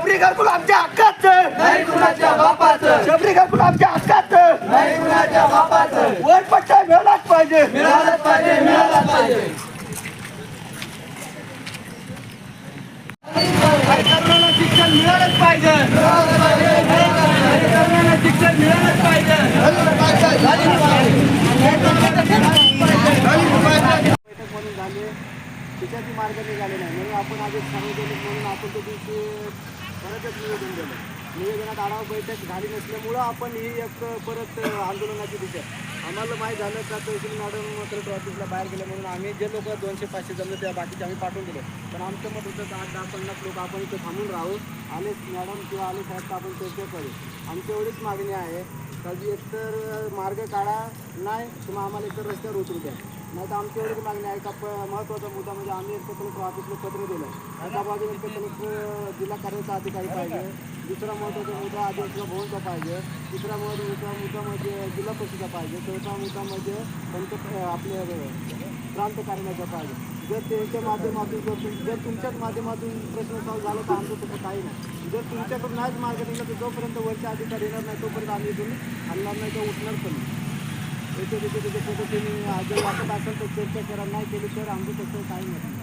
शबरी घरकुल आमच्या हक्काचं. नाही कुणाच्या बापाचं. शबरी घरकुल आमच्या हक्काचं. नाही कुणाच्या बापाचं. वरपट्टा मिळालाच पाहिजे. मिळालंच पाहिजे मिळालंच पाहिजे. तरुणाला शिक्षण मिळालंच पाहिजे. तरुणाला शिक्षण मिळालंच पाहिजे. बैठक म्हणून झाली तिच्याची मार्ग निघाले नाही. म्हणून आपण आज सार्वजनिक म्हणून आपण त्या दिवशी れで十分でも。निवेदनात आढावा बैठक झाली नसल्यामुळं आपण ही एक परत आंदोलनाची दिशा आम्हाला माहीत झालं का तहसील मॅडम मात्र ऑफिसला बाहेर गेले म्हणून आम्ही जे लोक दोनशे पाचशे जमले त्या बाकीचे आम्ही पाठवून दिले. पण आमचं मत होतं आठ दहा पन्नास लोक आपण इथे थांबून राहू आले मॅडम किंवा आले साहेब तर आपण चर्चा करू. आमची एवढीच मागणी आहे का एकतर मार्ग काढा नाही किंवा आम्हाला एकतर रस्त्यावर उतरू द्या. नाही तर आमची एवढीच मागणी आहे का महत्त्वाचा मुद्दा म्हणजे आम्ही एकतर कलेक्टर ऑफिसला पत्र दिलं एका बाजूला कलेक्टर जिल्हा कार्यचा अधिकारी पाहिजे दुसरा महत्त्वाचा मुद्दा आदिवासीला भवनचा पाहिजे. तिसरा महत्त्वाचा मुद्दा म्हणजे जिल्हा परिषदचा पाहिजे. चौथा मुद्दा म्हणजे पंच आपले प्रांत कार्यालयाचा पाहिजे. जर त्यांच्या माध्यमातून जर तुम- जर तुमच्याच माध्यमातून प्रश्न सॉल्व झाला तर आमचं तसं काही नाही. जर तुमच्याकडून नाहीच मार्ग निघाला तर जोपर्यंत वरचे अधिकारी येणार नाही तोपर्यंत आम्ही इथून हलणार नाही तर उठणार पण नाही. तिथे व्यतिरिक्त पद्धतीने जर वाटत असेल तर चर्चा करा. नाही केली तर आमचं तसं काही नाही.